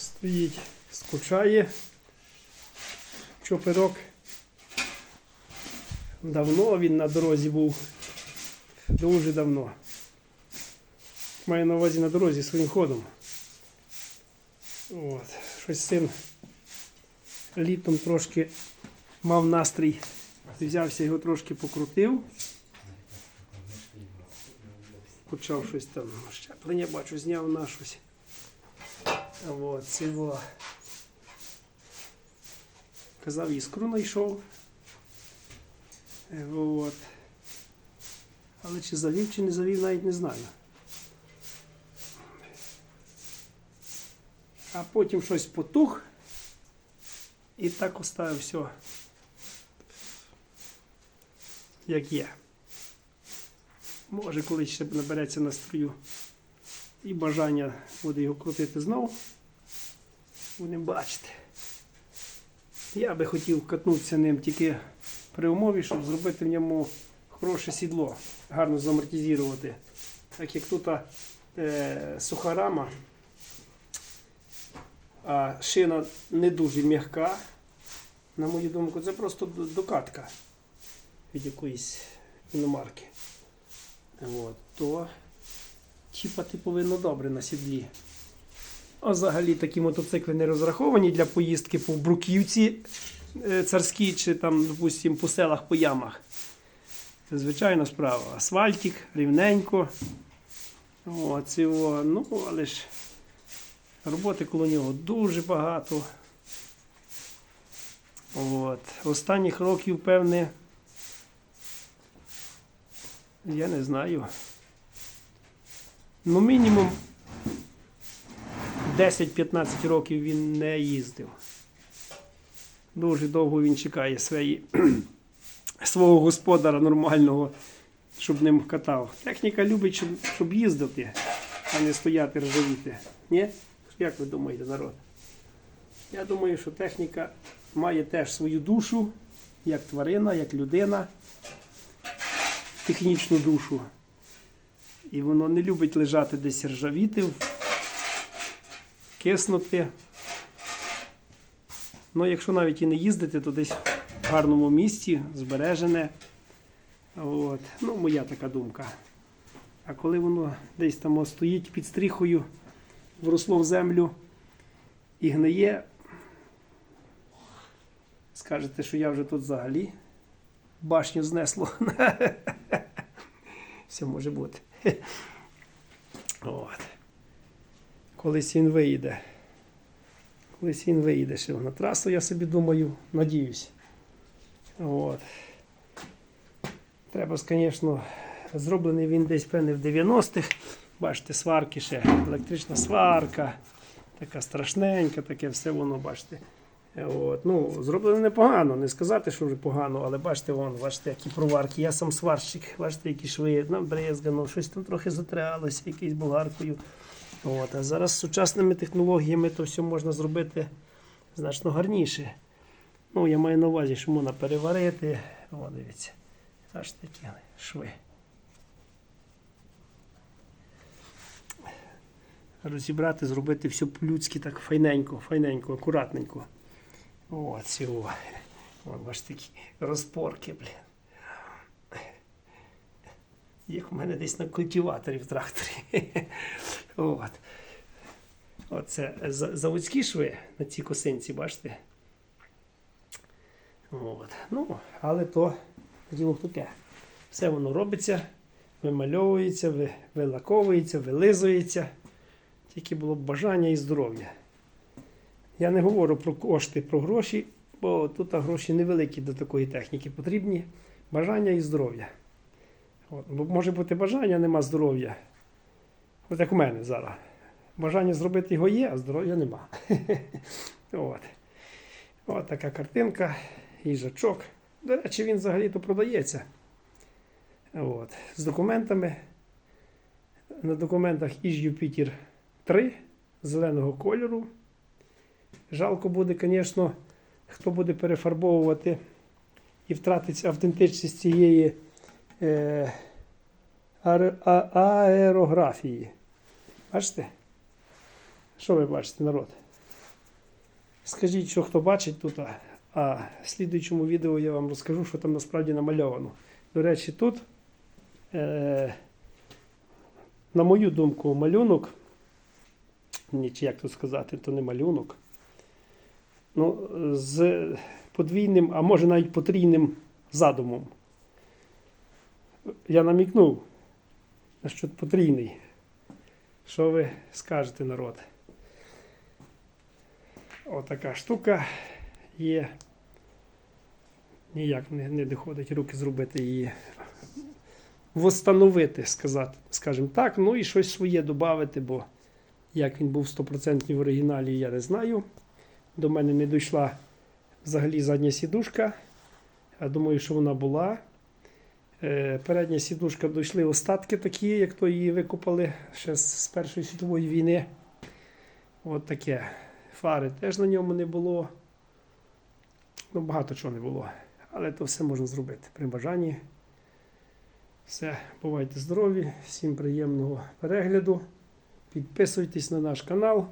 Стоїть, скучає. Чоперок. Давно він на дорозі був. Дуже давно. Маю на увазі на дорозі своїм ходом. От. Щось син літом трошки мав настрій. Взявся його трошки покрутив. Почав щось там щеплення, бачу, зняв на щось. От, цього. Казав, іскру знайшов. От. Але чи завів, чи не завів, навіть не знаю. А потім щось потух. І так оставив все. Як є. Може, колись ще набереться настрою і бажання буде його крутити знову. Будемо бачити. Я би хотів катнутися ним тільки при умові, щоб зробити в ньому хороше сідло, гарно замортизувати. Так як тут е, суха рама, а шина не дуже м'яка, на мою думку, це просто докатка від якоїсь іномарки. От, то чіпати повинно добре на сідлі. А взагалі такі мотоцикли не розраховані для поїздки по бруківці е, царській чи там, допустимо, по селах, по ямах. Це звичайна справа. Асфальтик, рівненько. О, цього, ну, але ж роботи коло нього дуже багато. От. Останніх років, певне, я не знаю. Ну, мінімум 10-15 років він не їздив. Дуже довго він чекає свої, свого господара нормального, щоб ним катав. Техніка любить, щоб, їздити, а не стояти ржавіти. Ні? Як ви думаєте, народ? Я думаю, що техніка має теж свою душу, як тварина, як людина, технічну душу. І воно не любить лежати десь ржавіти, киснути. Ну, якщо навіть і не їздити, то десь в гарному місці, збережене. От. Ну, моя така думка. А коли воно десь там стоїть під стріхою, вросло в землю і гниє, скажете, що я вже тут взагалі башню знесло. Все може бути. От. Колись він виїде. Колись він виїде ще на трасу, я собі думаю, надіюсь. От. Треба, звісно, зроблений він десь певне в 90-х. Бачите, сварки ще, електрична сварка, така страшненька, таке все воно, бачите. От. Ну, зроблено непогано, не сказати, що вже погано, але бачите, вон, бачите, які проварки. Я сам сварщик, бачите, які шви, нам брезгано, щось там трохи затрялося, якийсь болгаркою. От. А зараз з сучасними технологіями то все можна зробити значно гарніше. Ну, я маю на увазі, що можна переварити. О, дивіться. Аж такі шви. Розібрати, зробити все по-людськи так файненько, файненько, акуратненько. О, цього. О, бачите, такі розпорки, блін. Як у мене десь на культиваторі в тракторі. От. Оце заводські шви на цій косинці, бачите? От. Ну, але то діло таке. Все воно робиться, вимальовується, вилаковується, вилизується. Тільки було б бажання і здоров'я. Я не говорю про кошти, про гроші, бо тут гроші невеликі до такої техніки потрібні. Бажання і здоров'я. От. Бо може бути бажання, нема здоров'я. От як у мене зараз. Бажання зробити його є, а здоров'я нема. От. От така картинка, їжачок. До речі, він взагалі-то продається. От. З документами. На документах іж Юпітер 3 зеленого кольору. Жалко буде, звісно, хто буде перефарбовувати і втратить автентичність цієї е, аерографії. Бачите? Що ви бачите, народ? Скажіть, що хто бачить тут, а, в слідуючому відео я вам розкажу, що там насправді намальовано. До речі, тут, е, на мою думку, малюнок, ні, чи як тут сказати, то не малюнок. Ну, з подвійним, а може навіть потрійним задумом. Я намікнув, на що потрійний. Що ви скажете, народ? Отака штука є. Ніяк не, не доходить руки зробити її. Восстановити, сказати, скажімо так. Ну і щось своє додати, бо як він був 100% в оригіналі, я не знаю. До мене не дійшла взагалі задня сідушка. Я думаю, що вона була. Е, Передня сідушка дійшли остатки такі, як то її викопали ще з Першої світової війни. От таке. Фари теж на ньому не було. Ну, багато чого не було. Але то все можна зробити при бажанні. Все, бувайте здорові, всім приємного перегляду. Підписуйтесь на наш канал.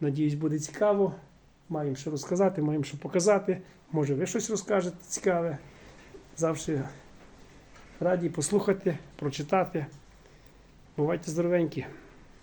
Надіюсь, буде цікаво. Маємо що розказати, маємо що показати. Може, ви щось розкажете цікаве. Завжди раді послухати, прочитати. Бувайте здоровенькі.